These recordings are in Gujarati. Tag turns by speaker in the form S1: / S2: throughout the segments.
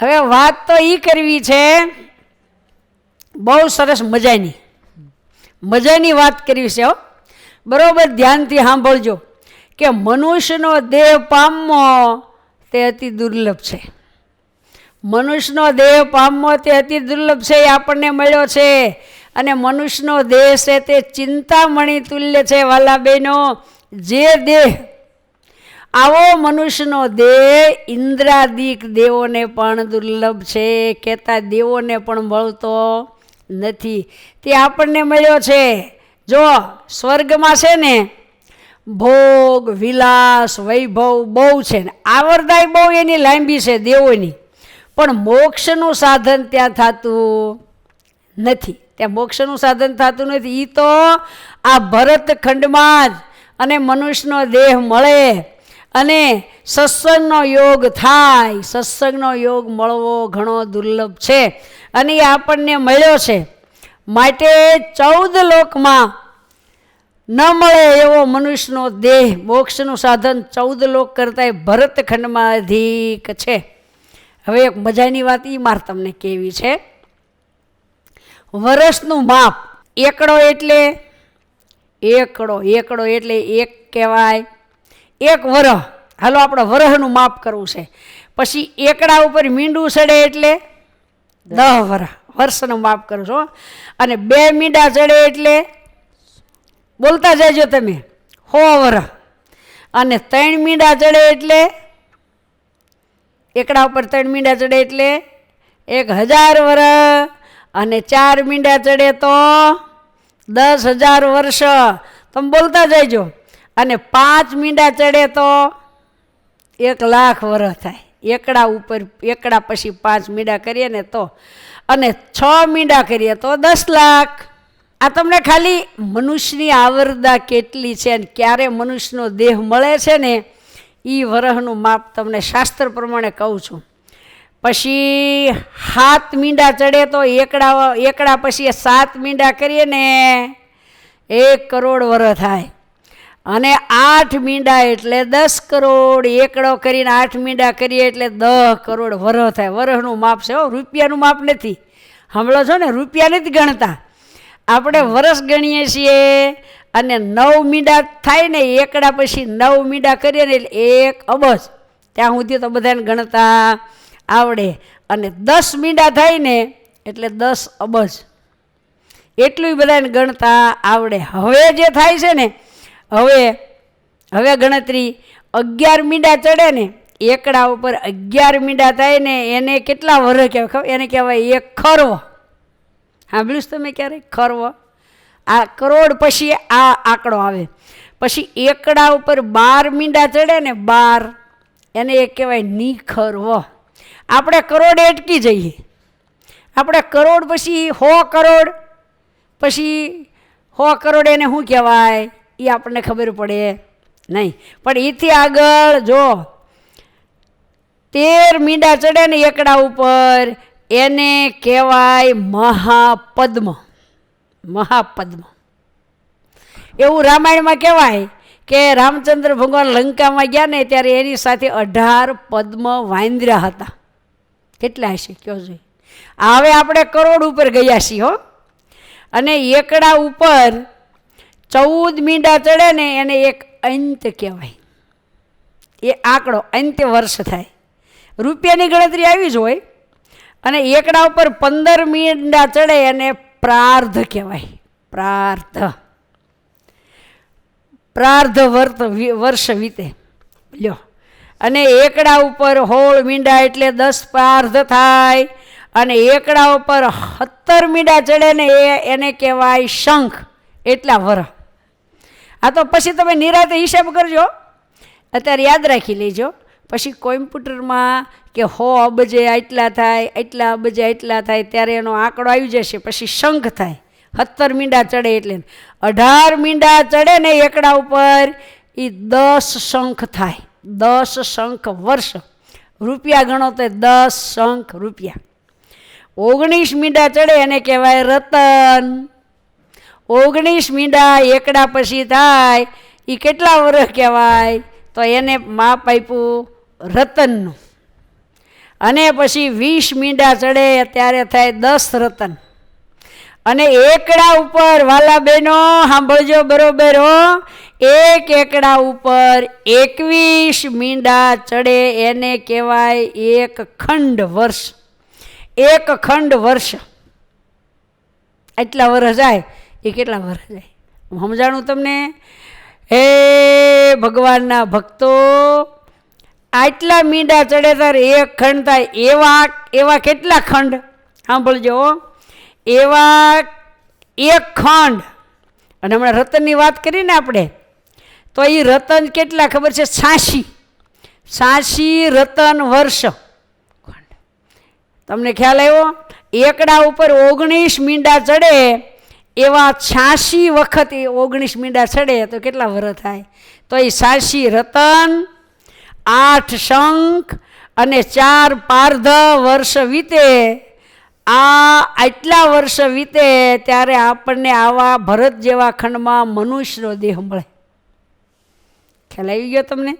S1: હવે વાત તો એ કરવી છે, બહુ સરસ મજાની. મજાની વાત કરવી છે હો. બરાબર ધ્યાનથી સાંભળજો કે મનુષ્યનો દેહ પામવો તે અતિ દુર્લભ છે. મનુષ્યનો દેહ પામવો તે અતિ દુર્લભ છે એ આપણને મળ્યો છે. અને મનુષ્યનો દેહ છે તે ચિંતામણી તુલ્ય છે વાલા બહેનો જે દેહ આવો મનુષ્યનો દેહ ઇન્દ્રાદિક દેવોને પણ દુર્લભ છે, કહેતા દેવોને પણ મળતો નથી. તે આપણને મળ્યો છે. જો, સ્વર્ગમાં છે ને, ભોગ, વિલાસ, વૈભવ બહુ છે ને, આવરદાય બહુ એની લાંબી છે, દેવોની. પણ મોક્ષનું સાધન ત્યાં થતું નથી. ત્યાં મોક્ષનું સાધન થતું નથી. એ તો આ ભરતખંડમાં જ અને મનુષ્યનો દેહ મળે. અને સત્સંગનો યોગ થાય. સત્સંગનો યોગ મળવો ઘણો દુર્લભ છે. અને એ આપણને મળ્યો છે. માટે ચૌદ લોકમાં ન મળે એવો મનુષ્યનો દેહ. મોક્ષનું સાધન ચૌદ લોક કરતાં ભરતખંડમાં અધિક છે. હવે એક મજાની વાત એ માર તમને કેવી છે. વર્ષનું માપ એકડો એટલે એકડો એકડો એટલે એક કહેવાય. એક વરહ. હાલો, આપણે વરહનું માપ કરવું છે. પછી એકડા ઉપર મીંડું ચડે એટલે દહ વરહ. વર્ષનું માપ કરું છું અને બે મીંડા ચડે એટલે બોલતા જજો તમે, હો વરહ. અને ત્રણ મીંડા ચડે એટલે એકડા ઉપર ત્રણ મીંડા ચડે એટલે એક હજાર વર્ષ અને ચાર મીંડા ચડે તો દસ હજાર વર્ષ. તમે બોલતા જઈજો અને પાંચ મીંડા ચડે તો એક લાખ વર્ષ થાય. એકડા ઉપર, એકડા પછી પાંચ મીંડા કરીએ ને તો. અને છ મીંડા કરીએ તો દસ લાખ. આ તમને ખાલી મનુષ્યની આવરદા કેટલી છે અને ક્યારે મનુષ્યનો દેહ મળે છે ને એ વરહનું માપ તમને શાસ્ત્ર પ્રમાણે કહું છું. પછી હાથ મીંડા ચડે તો એકડા એકડા પછી સાત મીંડા કરીએ ને, એક કરોડ વરસ થાય. અને આઠ મીંડા એટલે દસ કરોડ. એકડો કરીને આઠ મીંડા કરીએ એટલે દસ કરોડ વરહ થાય. વરહનું માપ છે હો, રૂપિયાનું માપ નથી. હમણો છો ને, રૂપિયા નથી ગણતા. આપણે વરસ ગણીએ છીએ અને નવ મીંડા થાય ને, એકડા પછી નવ મીંડા કરીએ ને એટલે એક અબજ. ત્યાં સુધી તો બધાને ગણતા આવડે. અને દસ મીંડા થાય ને, એટલે દસ અબજ. એટલું બધાને ગણતા આવડે. હવે જે થાય છે ને હવે હવે ગણતરી, અગિયાર મીંડા ચડે ને, એકડા ઉપર અગિયાર મીંડા થાય ને, એને કેટલા વર્ષ કહેવાય? ખબર? એને કહેવાય એક ખરવો. સાંભળ્યું તમે ક્યારે? ખરવો. આ કરોડ પછી આ આંકડો આવે. પછી એકડા ઉપર બાર મીંડા ચડે ને, બાર, એને એ કહેવાય નિખરવો. આપણે કરોડ અટકી જઈએ. આપણે કરોડ પછી સો કરોડ, પછી સો કરોડ એને શું કહેવાય? એ આપણને ખબર પડે નહીં. પણ એથી આગળ જો, તેર મીંડા ચડે ને એકડા ઉપર, એને કહેવાય મહાપદ્મ. મહાપદ્મ. એવું રામાયણમાં કહેવાય કે રામચંદ્ર ભગવાન લંકામાં ગયા ને ત્યારે એની સાથે અઢાર પદ્મ વાંદરા હતા. કેટલા હશે? કયો જોઈએ હવે આપણે કરોડ ઉપર ગયા છીએ હો. અને એકડા ઉપર ચૌદ મીંડા ચડે ને એને એક અંત કહેવાય. એ આંકડો અંત વર્ષ થાય. રૂપિયાની ગણતરી આવી જ હોય અને એકડા ઉપર પંદર મીંડા ચડે એને પ્રાર્ધ કહેવાય. પ્રાર્ધ. પ્રાર્ધ વર્ત વર્ષ વીતે. લ્યો. અને એકડા ઉપર હોળ મીંડા એટલે દસ પ્રાર્ધ થાય અને એકડા ઉપર સત્તર મીંડા ચડે ને એ એને કહેવાય શંખ. એટલા વરહ આ તો પછી તમે નિરાતે હિસાબ કરજો. અત્યારે યાદ રાખી લેજો. પછી કોમ્પ્યુટરમાં કે હો અબજે આટલા થાય એટલા અબજે એટલા થાય, ત્યારે એનો આંકડો આવી જશે, પછી શંખ થાય. સત્તર મીંડા ચડે એટલે. અઢાર મીંડા ચડે ને એકડા ઉપર એ દસ શંખ થાય. દસ શંખ વર્ષ. રૂપિયા ગણો તો દસ શંખ રૂપિયા. ઓગણીસ મીંડા ચડે એને કહેવાય રતન. ઓગણીસ મીંડા એકડા પછી થાય એ કેટલા વર્ષ કહેવાય? તો એને માપ આપ્યું રતનનું. અને પછી વીસ મીંડા ચડે, ત્યારે થાય દસ રતન. અને એકડા ઉપર, વાલા બહેનો, સાંભળજો બરોબર હો, એક એકડા ઉપર એકવીસ મીંડા ચડે, એને કહેવાય એક ખંડ વર્ષ. એક ખંડ વર્ષ. એટલા વર્ષ જાય. એ કેટલા વર્ષ જાય સમજાણું તમને? હે ભગવાનના ભક્તો, આટલા મીંડા ચડે તાર એક ખંડ થાય. એવા એવા કેટલા ખંડ? સાંભળજો એવા એક ખંડ. અને હમણાં રતનની વાત કરીને આપણે. તો એ રતન કેટલા ખબર છે? સાસી સાસી રતન વર્ષ તમને ખ્યાલ આવ્યો? એકડા ઉપર ઓગણીસ મીંડા ચડે. એવા છ્યાસી વખત એ ઓગણીસ મીંડા ચડે તો કેટલા વર્ષ થાય? તો એ છ્યાસી રતન, આઠ શંખ અને ચાર પાર્ધ વર્ષ વીતે. આ આટલા વર્ષ વીતે ત્યારે આપણને આવા ભરત જેવા ખંડમાં મનુષ્યનો દેહ મળે. ખ્યાલ આવી ગયો તમને?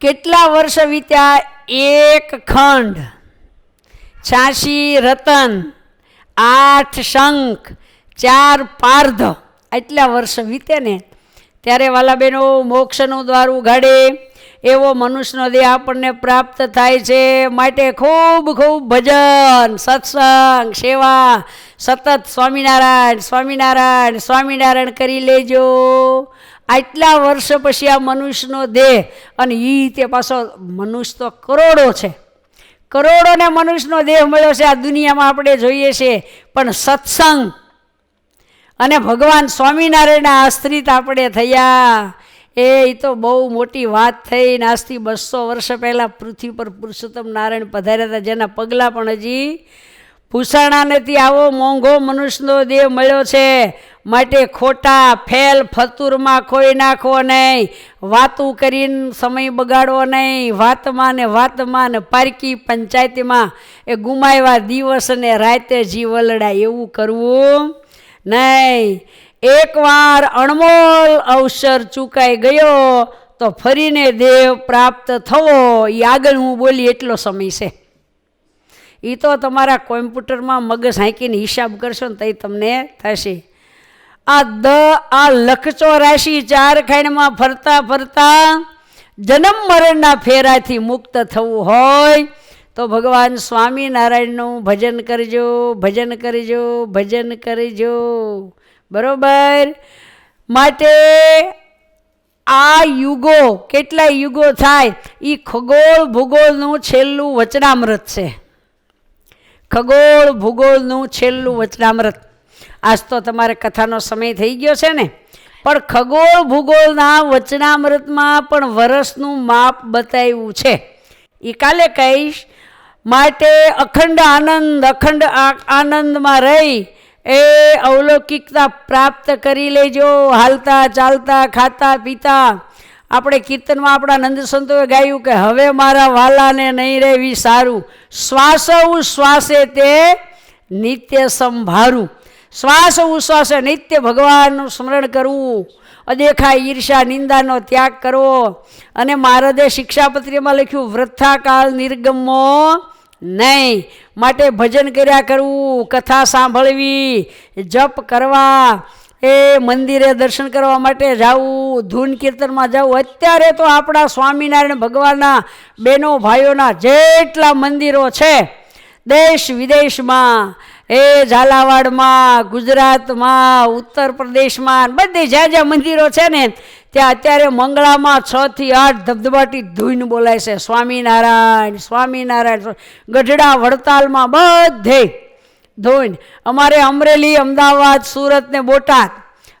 S1: કેટલા વર્ષ વીત્યા? એક ખંડ. છ્યાસી રતન, આઠ શંખ ચાર પાર્ધ આટલા વર્ષ વીતે ને, ત્યારે વાલાબેનો મોક્ષનું દ્વાર ઉઘાડે. એવો મનુષ્યનો દેહ આપણને પ્રાપ્ત થાય છે. માટે ખૂબ ખૂબ ભજન, સત્સંગ, સેવા, સતત સ્વામિનારાયણ સ્વામિનારાયણ સ્વામિનારાયણ કરી લેજો. આટલા વર્ષ પછી આ મનુષ્યનો દેહ, અને એ તે પાછો મનુષ્ય તો કરોડો છે. કરોડોને મનુષ્યનો દેહ મળ્યો છે. આ દુનિયામાં આપણે જોઈએ છીએ પણ સત્સંગ અને ભગવાન સ્વામિનારાયણના આશ્રિત આપણે થયા. એ તો બહુ મોટી વાત થઈ નાસ્તી બસો વર્ષ પહેલાં પૃથ્વી પર પુરુષોત્તમ નારાયણ પધાર્યા હતા, જેના પગલાં પણ હજી પૂછાણા નથી આવો મોંઘો મનુષ્યનો દેહ મળ્યો છે. માટે ખોટા ફેલ ફતુરમાં ખોઈ નાખવો નહીં, વાતું કરીને સમય બગાડવો નહીં, વાતમાં ને વાતમાં ને પારકી પંચાયતીમાં એ ગુમાવ્યા દિવસ ને રાતે જીવલડા એવું કરવું. નહીં. એકવાર અણમોલ અવસર ચૂકાઈ ગયો તો ફરીને દેવ પ્રાપ્ત થવો એ આગળ હું બોલી એટલો સમય છે. એ તો તમારા કોમ્પ્યુટરમાં મગજ હાંકીને હિસાબ કરશો ને તઈ તમને થશે. આ દ, આ લખચો રાશિ ચાર ખાંડમાં ફરતા ફરતા જન્મ મરણના ફેરાથી મુક્ત થવું હોય તો ભગવાન સ્વામિનારાયણનું ભજન કરજો ભજન કરજો ભજન કરજો. બરોબર? માટે આ યુગો કેટલા યુગો થાય એ ખગોળ ભૂગોળનું છેલ્લું વચનામૃત છે. ખગોળ ભૂગોળનું છેલ્લું વચનામૃત. આજ તો તમારે કથાનો સમય થઈ ગયો છે ને. પણ ખગોળ ભૂગોળના વચનામૃતમાં પણ વરસનું માપ બતાવ્યું છે. એ કાલે કહીશ માટે અખંડ આનંદ, અખંડ આનંદમાં રહી એ અવલૌકિકતા પ્રાપ્ત કરી લેજો. હાલતા, ચાલતા, ખાતા, પીતા. આપણે કીર્તનમાં આપણા નંદ સંતોએ ગાયું કે હવે મારા વાલાને નહીં રહેવી સારું. શ્વાસ ઉશ્વાસે તે નિત્ય સંભારું. શ્વાસ ઉશ્વાસે નિત્ય ભગવાનનું સ્મરણ કરવું. અદેખા ઈર્ષા, નિંદાનો ત્યાગ કરવો. અને મહારાજે શિક્ષાપત્રીમાં લખ્યું વૃથાકાળ નિર્ગમો નહીં. માટે ભજન કર્યા કરવું કથા સાંભળવી, જપ કરવા. એ મંદિરે દર્શન કરવા માટે જવું ધૂન કીર્તનમાં જવું અત્યારે તો આપણા સ્વામિનારાયણ ભગવાનના બહેનો, ભાઈઓના જેટલા મંદિરો છે, દેશ વિદેશમાં એ ઝાલાવાડમાં, ગુજરાતમાં ઉત્તર પ્રદેશમાં બધે જ્યાં જ્યાં મંદિરો છે ને, ત્યાં અત્યારે મંગળામાં છ થી આઠ ધબધબાટી ધૂન બોલાય છે. સ્વામિનારાયણ સ્વામિનારાયણ ગઢડા વડતાલમાં બધે ધૂન અમારે અમરેલી, અમદાવાદ, સુરત ને બોટાદ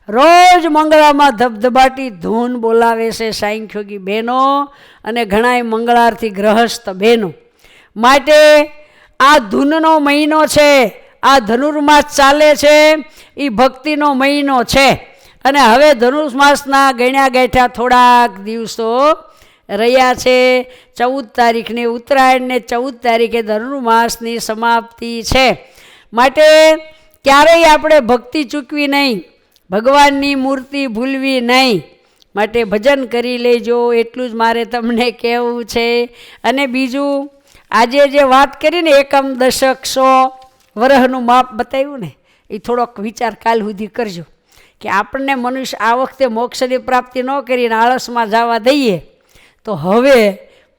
S1: રોજ મંગળામાં ધબધબાટી ધૂન બોલાવે છે સાંખ્યોગી બહેનો અને ઘણાય મંગળારથી ગ્રહસ્થ બહેનો. માટે આ ધૂનનો મહિનો છે. આ ધનુર્માસ ચાલે છે એ ભક્તિનો મહિનો છે. અને હવે ધનુર્માસના ગણ્યા ગેઠા થોડાક દિવસો રહ્યા છે. ચૌદ તારીખને ઉત્તરાયણને ચૌદ તારીખે ધનુર્માસની સમાપ્તિ છે. માટે ક્યારેય આપણે ભક્તિ ચૂકવી નહીં, ભગવાનની મૂર્તિ ભૂલવી નહીં. માટે ભજન કરી લેજો, એટલું જ મારે તમને કહેવું છે. અને બીજું, આજે જે વાત કરી ને એકમ દશક સો વરહનું માપ બતાવ્યું ને, એ થોડોક વિચાર કાલ સુધી કરજો. કે આપણને મનુષ્ય આ વખતે મોક્ષની પ્રાપ્તિ ન કરીને આળસમાં જવા દઈએ, તો હવે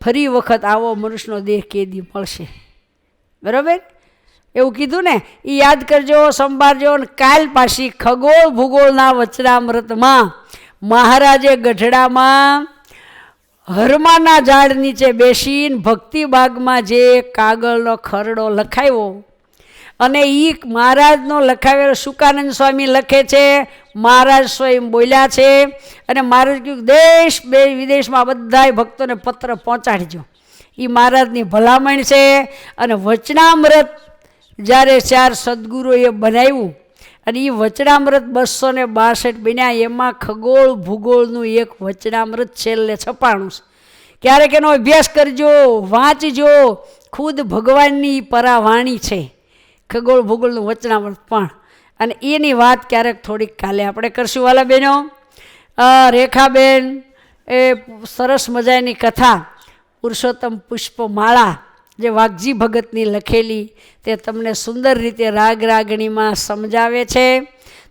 S1: ફરી વખત આવો મનુષ્યનો દેહ કેદી મળશે. બરાબર? એવું કીધું ને એ યાદ કરજો, સંભાળજો અને કાલ પાછી ખગોળ ભૂગોળના વચનામૃતમાં મહારાજે ગઢડામાં હરમાના ઝાડ નીચે બેસીને ભક્તિ બાગમાં જે કાગળનો ખરડો લખાયો અને એ મહારાજનો લખાવેલો સુકાનંદ સ્વામી લખે છે, મહારાજ સ્વયં બોલ્યા છે અને મહારાજ કહ્યું, દેશ બે વિદેશમાં બધાય ભક્તોને પત્ર પહોંચાડજો. એ મહારાજની ભલામણ છે અને વચનામૃત જ્યારે ચાર સદગુરુએ બનાવ્યું અને એ વચનામૃત બસો ને બાસઠ બન્યા, એમાં ખગોળ ભૂગોળનું એક વચનામૃત છેલ્લે છપાણું છે. ક્યારેક એનો અભ્યાસ કરજો, વાંચજો, ખુદ ભગવાનની પરાવાણી છે. ખગોળ ભૂગોળનું વચનામણ પણ. અને એની વાત ક્યારેક થોડીક કાલે આપણે કરશું, વાલા બહેનો. રેખાબેન એ સરસ મજાની કથા, પુરુષોત્તમ પુષ્પમાળા જે વાઘજી ભગતની લખેલી, તે તમને સુંદર રીતે રાગ રાગણીમાં સમજાવે છે.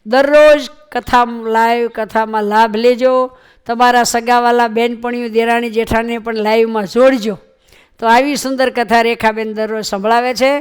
S1: દરરોજ કથા લાઈવ, કથામાં લાભ લેજો. તમારા સગાવાલા બેનપણીઓ દેરાણી જેઠાણીને પણ લાઈવમાં જોડજો. તો આવી સુંદર કથા રેખાબેન દરરોજ સંભળાવે છે.